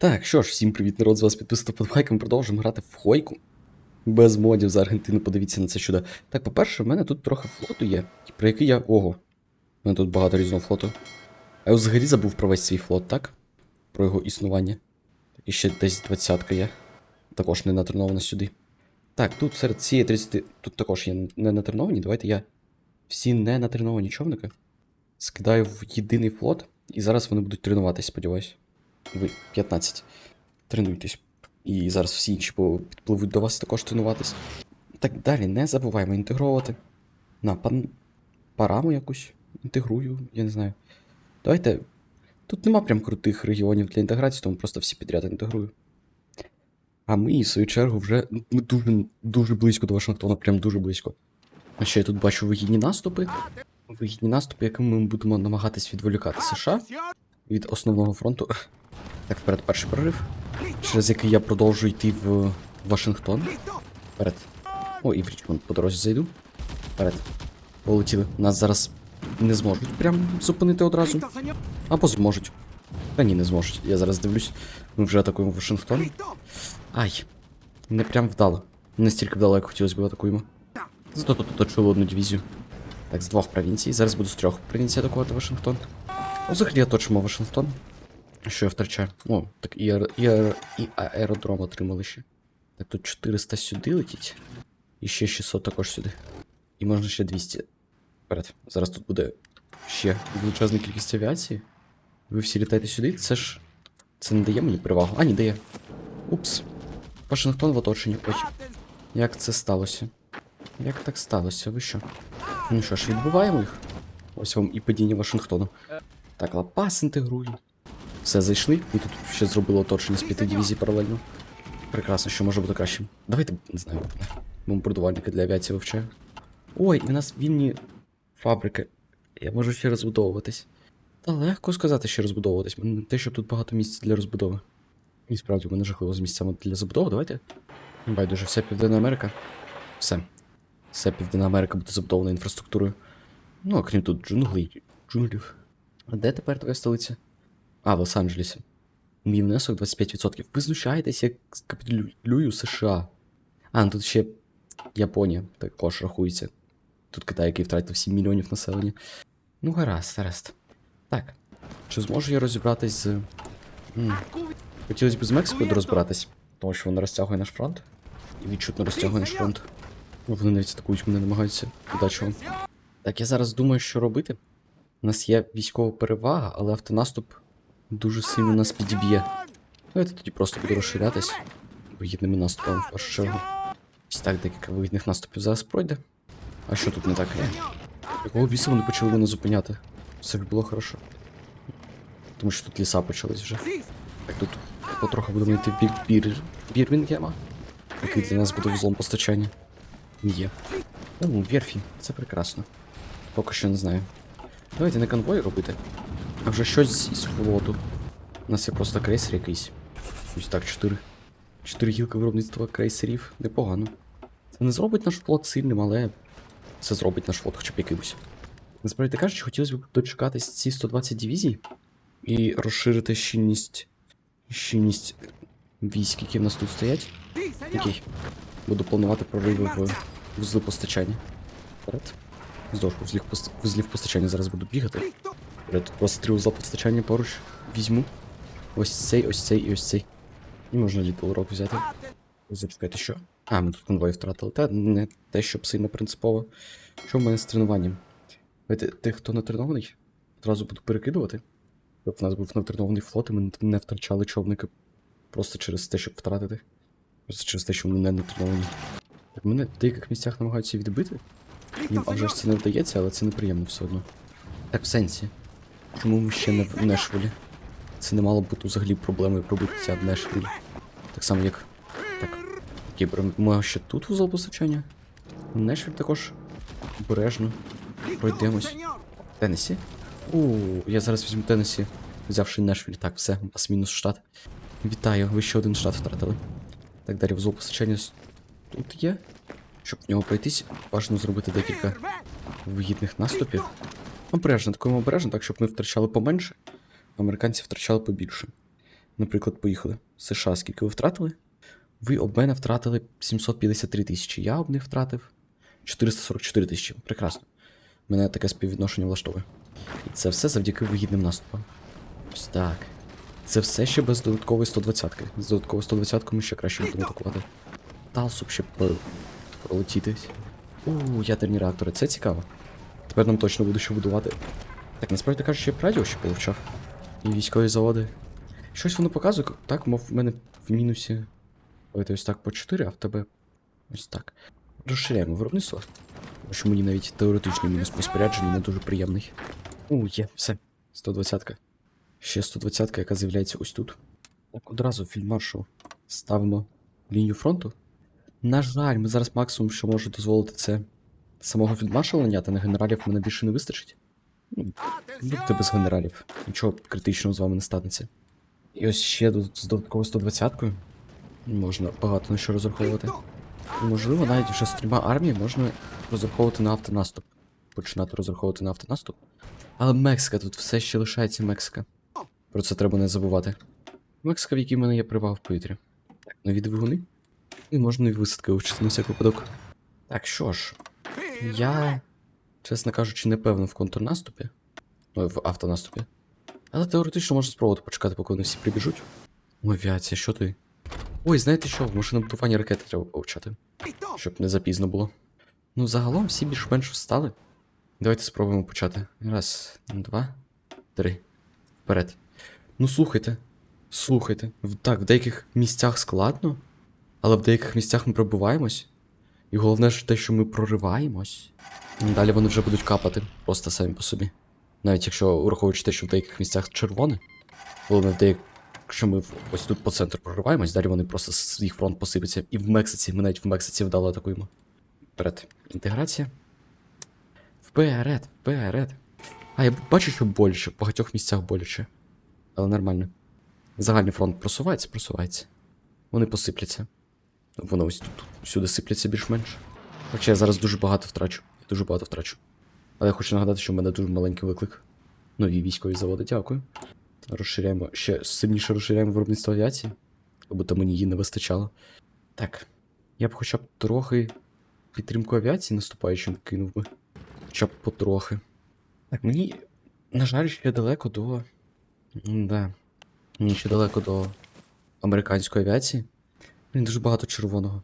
Так, що ж, всім привіт, народ, з вас підписано подбайком. Продовжуємо грати в Хойку. Без модів за Аргентину, подивіться на це чудо. Так, по-перше, в мене тут трохи флоту є, про який я. Ого. У мене тут багато різного флоту. А я взагалі забув про весь свій флот, так? Про його існування. І ще десь двадцятка є. Також не натренована сюди. Так, тут серед цієї 30. Тут також є не натреновані. Давайте я всі не натреновані човники скидаю в єдиний флот, і зараз вони будуть тренуватись, сподіваюсь. Ви 15. Тренуйтесь. І зараз всі інші підпливуть до вас також тренуватись. Так далі, не забуваємо інтегровувати. На пан... параму якусь інтегрую, я не знаю. Давайте. Тут нема прям крутих регіонів для інтеграції, тому просто всі підряд інтегрую. А ми, в свою чергу, вже ми дуже, дуже близько до Вашингтона, прям дуже близько. А ще я тут бачу вигідні наступи. Вигідні наступи, якими ми будемо намагатись відволікати США від основного фронту. Так, вперед, перший прорив, через який я продовжую йти в Вашингтон. Вперед. О, і в Річмонд по дорозі зайду. Вперед. Полетіли. Нас зараз не зможуть прям зупинити одразу. Або зможуть. Та ні, не зможуть. Я зараз дивлюсь. Ми вже атакуємо Вашингтон. Ай. Не прям вдало. Не настільки вдало, як хотілося б атакуємо. Зато тут оточили одну дивізію. Так, з двох провінцій. Зараз буду з трьох провінцій атакувати Вашингтон. Взагалі оточимо Вашингтон. Що я втрачаю? О, так і, аер... і, аер... і аеродром отримали ще. Так, тут 400 сюди летіть. І ще 600 також сюди. І можна ще 200. Вперед. Зараз тут буде ще величезна кількість авіації. Ви всі літаєте сюди? Це ж. Це не дає мені перевагу. А, ні, дає. Упс. Вашингтон в оточенні. Ой. Як це сталося? Як так сталося? Ви що? Ну що ж, відбиваємо їх. Ось вам і падіння Вашингтону. Так, лапас інтегрую. Все, зайшли. І тут ще зробили оточення з п'яти дивізій паралельно. Прекрасно, що може бути кращим. Давайте, не знаю, бомбардувальники для авіації вивчаю. Ой, і в нас вільні фабрики. Я можу ще розбудовуватись. Та легко сказати, що розбудовуватись. Не те, щоб тут багато місць для розбудови. І справді, в мене жахливо з місцями для забудови. Давайте. Байдуже, вся Південна Америка. Все. Вся Південна Америка буде забудована інфраструктурою. Ну, окрім тут джунглей, джунглів. А де тепер твоя столиця? А, в Лос-Анджелесі. Мій внесок 25%. Ви знущаєтесь, як капітулюю США. А, ну тут ще Японія також рахується. Тут Китай, який втратив 7 мільйонів населення. Ну, гаразд, гаразд. Так. Чи зможу я розібратись з. Хотілося б з Мексикою розбиратись, тому що вона розтягує наш фронт. І відчутно розтягує наш фронт. Ну, Вони навіть атакують мене намагаються. Удачі вам. Так, я зараз думаю, що робити. У нас є військова перевага, але автонаступ дуже сильно нас підіб'є. Давайте тоді просто буду розширятись вигідними наступами в першу чергу. Ось так декілька вигідних наступів зараз пройде. А що тут не так? Е? Якого біса вони почали мене зупиняти? Все ж було хорошо. Тому що тут ліса почались вже. Так тут потроху будемо йти в бік бір... Бірмінгема, який для нас буде вузлом постачання. Є. О, верфі, це прекрасно. Поки що не знаю. Давайте не конвой робити, А вже щось із флоту. У нас є просто крейсер якийсь. Ось так, чотири. Чотири гілки виробництва крейсерів. Непогано. Це не зробить наш флот сильним, але це зробить наш флот хоча б якимось. Насправді кажучи, хотілося б дочекатись ці 120 дивізій і розширити щільність. щільність військ, які в нас тут стоять. Окей. Буду планувати прориви в вузли постачання. Вперед. Вздовж вузлів, пост... вузлів постачання зараз буду бігати. Я тут просто три вузла постачання поруч візьму. Ось цей, ось цей і ось цей. І можна літл урок взяти. Зачекайте, що? А, ми тут конвой втратили. Та не те, щоб сильно принципово. Що в мене з тренуванням? Тих, хто натренований, одразу буду перекидувати. Щоб в нас був натренований флот, і ми не втрачали човники просто через те, щоб втратити. Просто через те, що вони не натреновані. Так мене в деяких місцях намагаються відбити. Їм а вже ж це не вдається, але це неприємно все одно. Так, в сенсі. Чому ми ще не в Нешвілі? Це не мало бути взагалі проблемою пробиття в Нешвілі. Так само, як. Так. Окей, беремо ще тут вузол постачання. Нешвіль також обережно. Пройдемось. Теннесі? У, я зараз візьму Теннесі, взявши Нешвіль. Так, все, у вас мінус штат. Вітаю, ви ще один штат втратили. Так, далі вузол постачання тут є. Щоб в нього пройтись, бажано зробити декілька вигідних наступів. Обережно, такому обережно, так щоб ми втрачали поменше, а американці втрачали побільше. Наприклад, поїхали. США, скільки ви втратили? Ви об мене втратили 753 тисячі. Я об них втратив 444 тисячі. Прекрасно. Мене таке співвідношення влаштовує. І це все завдяки вигідним наступам. Ось так. Це все ще без додаткової 120-ки. З додатковою 120 ми ще краще будемо атакувати. Талсуп ще пролетітись. У, ядерні реактори, це цікаво. Тепер нам точно буде що будувати. Так, насправді кажучи, я б радіо ще получав. І військові заводи. Щось воно показує, так, мов в мене в мінусі. Давайте ось так по 4, а в тебе ось так. Розширяємо виробництво. Що мені навіть теоретичний мінус по спорядженню не дуже приємний. У, є, все. 120-ка. Ще 120-ка, яка з'являється ось тут. Так, одразу фільмаршу ставимо лінію фронту. На жаль, ми зараз максимум, що можу дозволити, це самого фільдмаршала наняти, на генералів мене більше не вистачить. Ну, будьте без генералів. Нічого критичного з вами не станеться. І ось ще тут з додатковою 120-кою можна багато на що розраховувати. І, можливо, навіть вже з трьома арміями можна розраховувати на автонаступ. Починати розраховувати на автонаступ. Але Мексика тут все ще лишається Мексика. Про це треба не забувати. Мексика, в якій в мене є привал в повітрі. Так, нові двигуни. І можна і висадки вчити на всяк випадок. Так, що ж, я, чесно кажучи, не певно в контрнаступі. Ой, в автонаступі. Але теоретично можна спробувати почекати, поки вони всі прибіжуть. О, авіація, що ти? Ой, знаєте що, в машинобудуванні ракети треба повчати. Щоб не запізно було. Ну, загалом всі більш-менш встали. Давайте спробуємо почати. Раз, два, три. Вперед. Ну слухайте. Слухайте. В- Так, в деяких місцях складно, але в деяких місцях ми пробиваємось. І головне ж те, що ми прориваємось. Далі вони вже будуть капати просто самі по собі. Навіть якщо враховуючи те, що в деяких місцях червоне, головне в. Якщо ми ось тут по центру прориваємось, далі вони просто їх фронт посипеться. І в Мексиці, ми навіть в Мексиці вдало атакуємо. Вперед. Інтеграція. Вперед, вперед. А, я бачу, що боляче, в багатьох місцях боляче. Але нормально. Загальний фронт просувається, просувається. Вони посипляться. Воно ось тут всюди сипляться більш-менш. Хоча я зараз дуже багато втрачу. Я дуже багато втрачу. Але я хочу нагадати, що в мене дуже маленький виклик. Нові військові заводи, дякую. Розширяємо, ще сильніше розширяємо виробництво авіації, бо мені її не вистачало. Так. Я б хоча б трохи підтримку авіації наступаючим кинув би. Хоча б потрохи. Так, мені, на жаль, ще далеко до. Да. Мені ще далеко до американської авіації. Мені дуже багато червоного.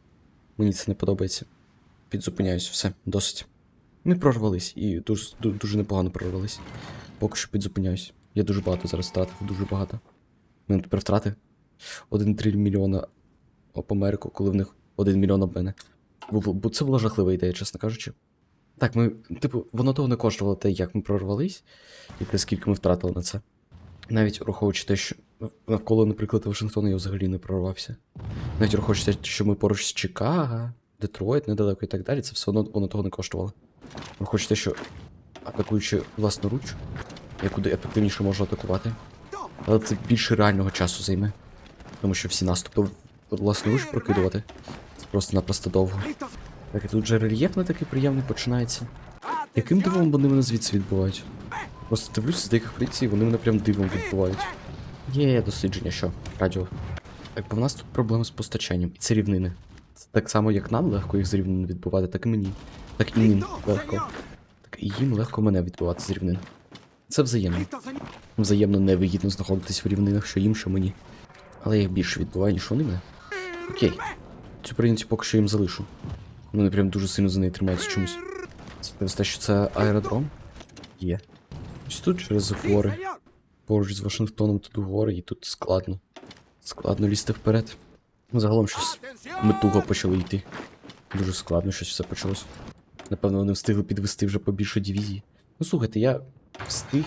Мені це не подобається. Підзупиняюсь, все, досить. Ми прорвались і дуже, дуже непогано прорвались. Поки що підзупиняюсь. Я дуже багато зараз втратив, дуже багато. Мене тепер втрати 1,3 мільйона об Америку, коли в них 1 мільйон об мене. Бо це була жахлива ідея, чесно кажучи. Так, ми, типу, воно того не коштувало те, як ми прорвались, і те, скільки ми втратили на це. Навіть враховуючи те, що навколо, наприклад, Вашингтона я взагалі не прорвався. Навіть те, що ми поруч з Чикаго, Детройт, недалеко і так далі, це все одно воно того не коштувало. Враховуючи те, що атакуючи власноруч, я куди ефективніше можу атакувати. Але це більше реального часу займе. Тому що всі наступи власноруч прокидувати. Це просто-напросто довго. Так, і тут же рельєф не такий приємний починається. Яким дивом вони мене звідси відбувають? Просто дивлюся з деяких позицій, вони мене прям дивом відбувають. Є дослідження, що? Радіо. Так, бо в нас тут проблеми з постачанням, і це рівнини. Це так само, як нам легко їх з рівнин відбувати, так і мені. Так і їм легко. Так і їм легко мене відбивати з рівнин. Це взаємно. Взаємно невигідно знаходитись в рівнинах, що їм, що мені. Але я їх більше відбуваю, ніж вони мене. Окей. Цю провінцію поки що їм залишу. Вони прям дуже сильно за неї тримаються чомусь. Це те, що це аеродром? Є. Ось тут через гори. Поруч з Вашингтоном тут гори, і тут складно. Складно лізти вперед. Ну, загалом щось ми туго почали йти. Дуже складно щось все почалось. Напевно, вони встигли підвести вже побільше дивізій. Ну слухайте, я встиг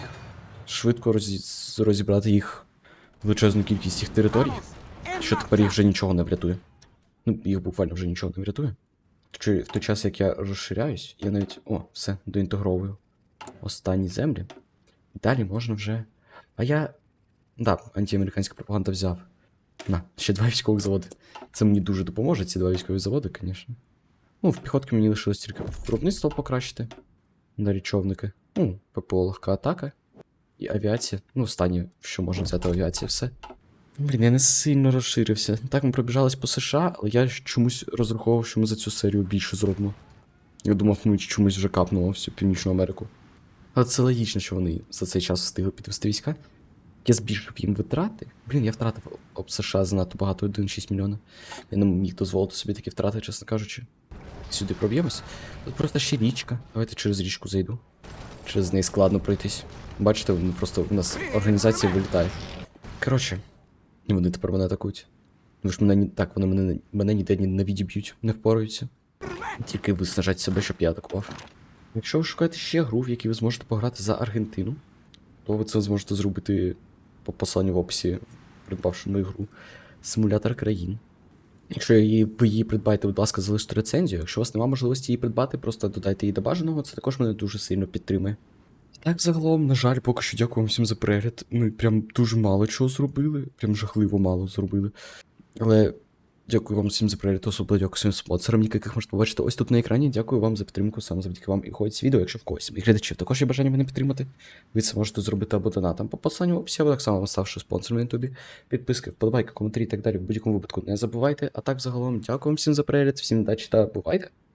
швидко розі- розібрати їх величезну кількість їх територій, що тепер їх вже нічого не врятує. Ну, їх буквально вже нічого не врятує. Чи в той час, як я розширяюсь, я навіть. О, все, доінтегровую останні землі. Далі можна вже. А я. Да, антиамериканська пропаганда взяв. На, ще два військових заводи. Це мені дуже допоможе, ці два військові заводи, звісно. Ну, в піхотки мені лишилось тільки виробництво покращити. Далі човники. Ну, ППО легка атака. І авіація. Ну, останнє, що можна взяти авіація, все. Блін, я не сильно розширився. Так, ми пробіжались по США, але я чомусь розраховував, що ми за цю серію більше зробимо. Я думав, ми чомусь вже капнуло всю Північну Америку. Але це логічно, що вони за цей час встигли підвести війська. Я збільшив їм витрати. Блін, я втратив об США занадто багато 1,6 мільйона. Я не міг дозволити собі такі втрати, чесно кажучи. Сюди проб'ємось. Тут просто ще річка. Давайте через річку зайду. Через неї складно пройтись. Бачите, вони просто у нас організація вилітає. Коротше, вони тепер мене атакують. Ви ж мене так, вони мене, мене ніде ні на віді б'ють, не впораються. Тільки виснажать себе, щоб я атакував. Якщо ви шукаєте ще гру, в якій ви зможете пограти за Аргентину, то ви це зможете зробити по посиланню в описі, придбавши мою гру Симулятор країн. Якщо її, ви її придбаєте, будь ласка, залиште рецензію. Якщо у вас немає можливості її придбати, просто додайте її до бажаного, це також мене дуже сильно підтримує. Так, загалом, на жаль, поки що дякую вам всім за перегляд. Ми прям дуже мало чого зробили, прям жахливо мало зробили. Але дякую вам всім за перегляд, особливо дякую своїм спонсорам, яких можете побачити ось тут на екрані. Дякую вам за підтримку, саме завдяки вам і ходять відео. Якщо в когось І глядачів також є бажання мене підтримати, ви це можете зробити або донатом по посланню в описі, або так само ставши спонсором на ютубі. Підписки, вподобайки, коментарі і так далі. В будь-якому випадку не забувайте. А так, загалом, дякую вам всім за перегляд, всім удачі та бувайте!